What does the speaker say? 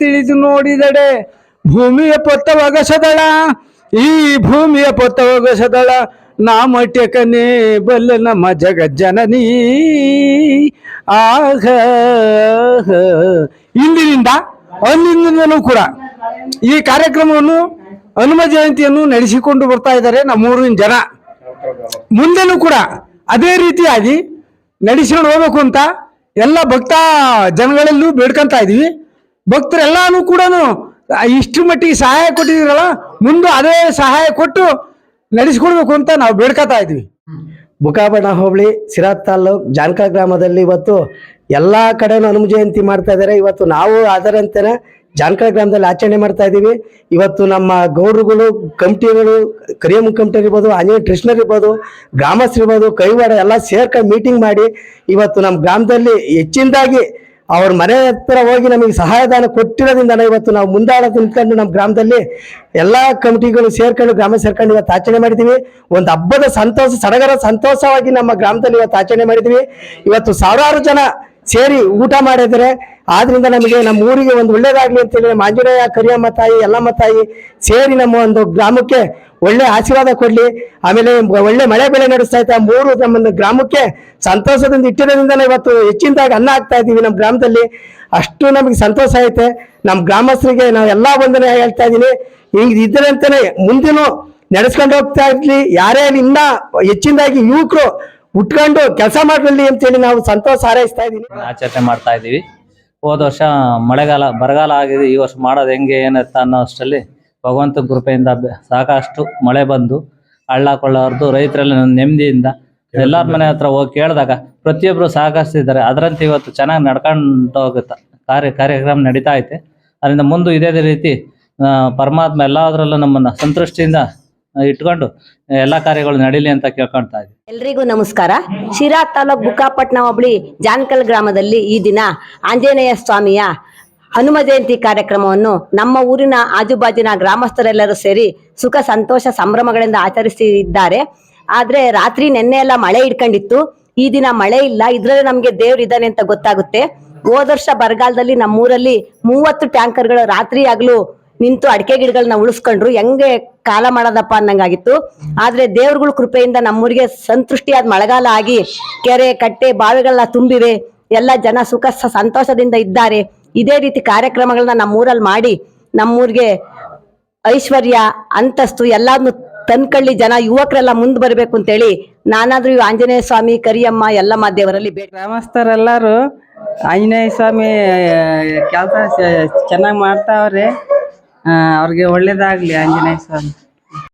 ತಿಳಿದು ನೋಡಿದಡೆ ಭೂಮಿಯ ಪೊತ್ತವಗಸದಳ ಈ ಭೂಮಿಯ ಪೊತ್ತವಗಸದಳ ನಾಮಟ್ಯಕನೇ ಬಲ್ಲ ನಮ್ಮ ಜಗಜ್ಜನನಿ. ಆಗ ಇಂದಿನಿಂದ ಅಂದಿನಿಂದಲೂ ಕೂಡ ಈ ಕಾರ್ಯಕ್ರಮವನ್ನು ಹನುಮ ಜಯಂತಿಯನ್ನು ನಡೆಸಿಕೊಂಡು ಬರ್ತಾ ಇದ್ದಾರೆ ನಮ್ಮೂರಿನ ಜನ. ಮುಂದೆನೂ ಕೂಡ ಅದೇ ರೀತಿಯಾಗಿ ನಡೆಸಿಕೊಂಡು ಹೋಗ್ಬೇಕು ಅಂತ ಎಲ್ಲ ಭಕ್ತ ಜನಗಳಲ್ಲೂ ಬೇಡ್ಕೊಂತ ಇದೀವಿ ಭಕ್ತರೆಲ್ಲಾನು ಕೂಡ ಇಷ್ಟು ಮಟ್ಟಿಗೆ ಸಹಾಯ ಕೊಟ್ಟಿದ್ದೀರಲ್ಲ, ಮುಂದೆ ಅದೇ ಸಹಾಯ ಕೊಟ್ಟು ನಡೆಸ್ಕೊಡ್ಬೇಕು ಅಂತ ನಾವು ಬೇಡ್ಕೊತಾ ಇದ್ವಿ. ಬುಕಾಬಣ ಹೋಬಳಿ ಸಿರಾತ್ ತಾಲೂಕ್ ಜಾನಕ ಗ್ರಾಮದಲ್ಲಿ ಇವತ್ತು ಎಲ್ಲ ಕಡೆನೂ ಹನುಮ ಜಯಂತಿ ಮಾಡ್ತಾ ಇದಾರೆ. ಇವತ್ತು ನಾವು ಅದರಂತೆ ಜಾನಕ ಗ್ರಾಮದಲ್ಲಿ ಆಚರಣೆ ಮಾಡ್ತಾ ಇದೀವಿ ಇವತ್ತು ನಮ್ಮ ಗೌಡ್ರುಗಳು, ಕಮಿಟಿಗಳು ಕರಿಯಮ್ಮ ಕಮಿಟಿ ಇರ್ಬೋದು, ಆಂಜನೇಯ ಟ್ರಸ್ಟ್ನರ್ ಇರ್ಬೋದು, ಗ್ರಾಮಸ್ಥರು ಇರ್ಬೋದು, ಕೈವಾಡ ಎಲ್ಲ ಸೇರ್ಕೊಂಡು ಮೀಟಿಂಗ್ ಮಾಡಿ ಇವತ್ತು ನಮ್ಮ ಗ್ರಾಮದಲ್ಲಿ ಹೆಚ್ಚಿನದಾಗಿ ಅವ್ರ ಮನೆ ಹತ್ತಿರ ಹೋಗಿ ನಮಗೆ ಸಹಾಯಧನ ಕೊಟ್ಟಿರೋದ್ರಿಂದ ಇವತ್ತು ನಾವು ಮುಂದಾಳ ನಿಂತ್ಕೊಂಡು ನಮ್ಮ ಗ್ರಾಮದಲ್ಲಿ ಎಲ್ಲಾ ಕಮಿಟಿಗಳು ಸೇರ್ಕೊಂಡು, ಗ್ರಾಮ ಸೇರ್ಕೊಂಡು ಇವತ್ತು ಆಚರಣೆ ಮಾಡಿದೀವಿ. ಒಂದು ಹಬ್ಬದ ಸಂತೋಷ, ಸಡಗರ ಸಂತೋಷವಾಗಿ ನಮ್ಮ ಗ್ರಾಮದಲ್ಲಿ ಇವತ್ತು ಆಚರಣೆ ಮಾಡಿದ್ದೀವಿ ಇವತ್ತು ಸಾವಿರಾರು ಜನ ಸೇರಿ ಊಟ ಮಾಡಿದರೆ ಆದ್ರಿಂದ ನಮಗೆ ನಮ್ಮ ಊರಿಗೆ ಒಂದು ಒಳ್ಳೇದಾಗ್ಲಿ ಅಂತೇಳಿ ನಮ್ಮ ಆಂಜನೇಯ, ಕರಿಯಮ್ಮ ತಾಯಿ ಎಲ್ಲಮ್ಮ ತಾಯಿ ಸೇರಿ ನಮ್ಮ ಒಂದು ಗ್ರಾಮಕ್ಕೆ ಒಳ್ಳೆ ಆಶೀರ್ವಾದ ಕೊಡ್ಲಿ. ಆಮೇಲೆ ಒಳ್ಳೆ ಮಳೆ ಬೆಳೆ ನಡೆಸ್ತಾ ಇತ್ತು ಮೂರು ನಮ್ಮ ಗ್ರಾಮಕ್ಕೆ ಸಂತೋಷದಿಂದ ಇಟ್ಟಿರೋದ್ರಿಂದ ಇವತ್ತು ಹೆಚ್ಚಿನದಾಗಿ ಅನ್ನ ಆಗ್ತಾ ಇದ್ದೀವಿ ನಮ್ಮ ಗ್ರಾಮದಲ್ಲಿ. ಅಷ್ಟು ನಮಗೆ ಸಂತೋಷ ಐತೆ. ನಮ್ಮ ಗ್ರಾಮಸ್ಥರಿಗೆ ನಾವು ಎಲ್ಲ ಒಂದನೇ ಹೇಳ್ತಾ ಇದ್ದೀನಿ. ಹಿಂಗ್ ಇದ್ರಂತಾನೆ ಮುಂದಿನ ನಡೆಸ್ಕೊಂಡು ಹೋಗ್ತಾ ಇರ್ಲಿ. ಯಾರೇ ಇನ್ನ ಹೆಚ್ಚಿನದಾಗಿ ಯುವಕರು ಉಟ್ಕೊಂಡು ಕೆಲಸ ಮಾಡಲಿ ಅಂತೇಳಿ ನಾವು ಸಂತೋಷ ಹಾರೈಸ್ತಾ ಇದೀವಿ ಆಚರಣೆ ಮಾಡ್ತಾ ಇದೀವಿ ಹೋದ ವರ್ಷ ಮಳೆಗಾಲ, ಬರಗಾಲ ಆಗಿದೆ. ಈ ವರ್ಷ ಮಾಡೋದು ಹೆಂಗೆ ಏನತ್ತ ಅನ್ನೋ ಅಷ್ಟರಲ್ಲಿ ಭಗವಂತ ಕೃಪೆಯಿಂದ ಸಾಕಷ್ಟು ಮಳೆ ಬಂದು ಹಳ್ಳ ಕೊಳ್ಳ ಹರಿದು ರೈತರೆಲ್ಲ ನೆಮ್ಮದಿಯಿಂದ ಎಲ್ಲರ ಮನೆ ಹತ್ರ ಹೋಗಿ ಕೇಳಿದಾಗ ಪ್ರತಿಯೊಬ್ಬರು ಸಹಕರಿಸಿದ್ದಾರೆ ಅದರಂತೆ ಇವತ್ತು ಚೆನ್ನಾಗಿ ನಡ್ಕೊಂಡು ಹೋಗುತ್ತೆ ಕಾರ್ಯ, ಕಾರ್ಯಕ್ರಮ ನಡೀತಾ ಐತೆ. ಅದರಿಂದ ಮುಂದೆ ಇದೇ ರೀತಿ ಪರಮಾತ್ಮ ಎಲ್ಲದರಲ್ಲೂ ನಮ್ಮನ್ನು ಸಂತೃಷ್ಟಿಯಿಂದ ಇಟ್ಕೊಂಡು ಎಲ್ಲಾ ಕಾರ್ಯಗಳು ನಡೀಲಿ ಅಂತ ಕೇಳ್ಕೊಳ್ತಾ ಇದ್ದೀವಿ ಎಲ್ರಿಗೂ ನಮಸ್ಕಾರ. ಶಿರಾ ತಾಲೂಕ್ ಬುಕ್ಕಾಪಟ್ನ ಹೋಬಳಿ ಜಾನ್ಕಲ್ ಗ್ರಾಮದಲ್ಲಿ ಈ ದಿನ ಆಂಜನೇಯ ಸ್ವಾಮಿಯ ಹನುಮ ಜಯಂತಿ ಕಾರ್ಯಕ್ರಮವನ್ನು ನಮ್ಮ ಊರಿನ ಆಜುಬಾಜಿನ ಗ್ರಾಮಸ್ಥರೆಲ್ಲರೂ ಸೇರಿ ಸುಖ ಸಂತೋಷ ಸಂಭ್ರಮಗಳಿಂದ ಆಚರಿಸಿದ್ದಾರೆ. ಆದ್ರೆ ರಾತ್ರಿ ನೆನ್ನೆ ಎಲ್ಲ ಮಳೆ ಇಟ್ಕೊಂಡಿತ್ತು ಈ ದಿನ ಮಳೆ ಇಲ್ಲ. ಇದ್ರಲ್ಲಿ ನಮ್ಗೆ ದೇವ್ರ ಇದ್ದಾನೆ ಅಂತ ಗೊತ್ತಾಗುತ್ತೆ. ಹೋದ ವರ್ಷ ಬರಗಾಲದಲ್ಲಿ ನಮ್ಮೂರಲ್ಲಿ ಮೂವತ್ತು ಟ್ಯಾಂಕರ್ಗಳು ರಾತ್ರಿ ಆಗ್ಲೂ ನಿಂತು ಅಡಿಕೆ ಗಿಡಗಳನ್ನ ಉಳಿಸ್ಕೊಂಡ್ರು, ಹೆಂಗೆ ಕಾಲ ಮಾಡೋದಪ್ಪ ಅನ್ನಂಗಾಗಿತ್ತು. ಆದ್ರೆ ದೇವ್ರಗಳ ಕೃಪೆಯಿಂದ ನಮ್ಮೂರಿಗೆ ಸಂತೃಷ್ಟಿಯಾದ ಮಳೆಗಾಲ ಆಗಿ ಕೆರೆ, ಕಟ್ಟೆ ಬಾವಿಗಳನ್ನ ತುಂಬಿವೆ. ಎಲ್ಲ ಜನ ಸುಖ ಸಂತೋಷದಿಂದ ಇದ್ದಾರೆ. ಇದೇ ರೀತಿ ಕಾರ್ಯಕ್ರಮಗಳನ್ನ ನಮ್ಮೂರಲ್ಲಿ ಮಾಡಿ, ನಮ್ಮೂರಿಗೆ ಐಶ್ವರ್ಯ, ಅಂತಸ್ತು ಎಲ್ಲಾದ್ನು ತನ್ಕಳ್ಳಿ ಜನ, ಯುವಕರೆಲ್ಲ ಮುಂದೆ ಬರಬೇಕು ಅಂತೇಳಿ ನಾನಾದ್ರೂ ಆಂಜನೇಯ ಸ್ವಾಮಿ, ಕರಿಯಮ್ಮ ಎಲ್ಲಮ್ಮ ದೇವರಲ್ಲಿ ಗ್ರಾಮಸ್ಥರೆಲ್ಲರೂ ಆಂಜನೇಯ ಸ್ವಾಮಿ ಕೆಲಸ ಚೆನ್ನಾಗಿ ಮಾಡ್ತಾವ್ರೆ. ಅವ್ರಿಗೆ ಒಳ್ಳೇದಾಗಲಿ ಆಂಜನೇಯ ಸ್ವಾಮಿ.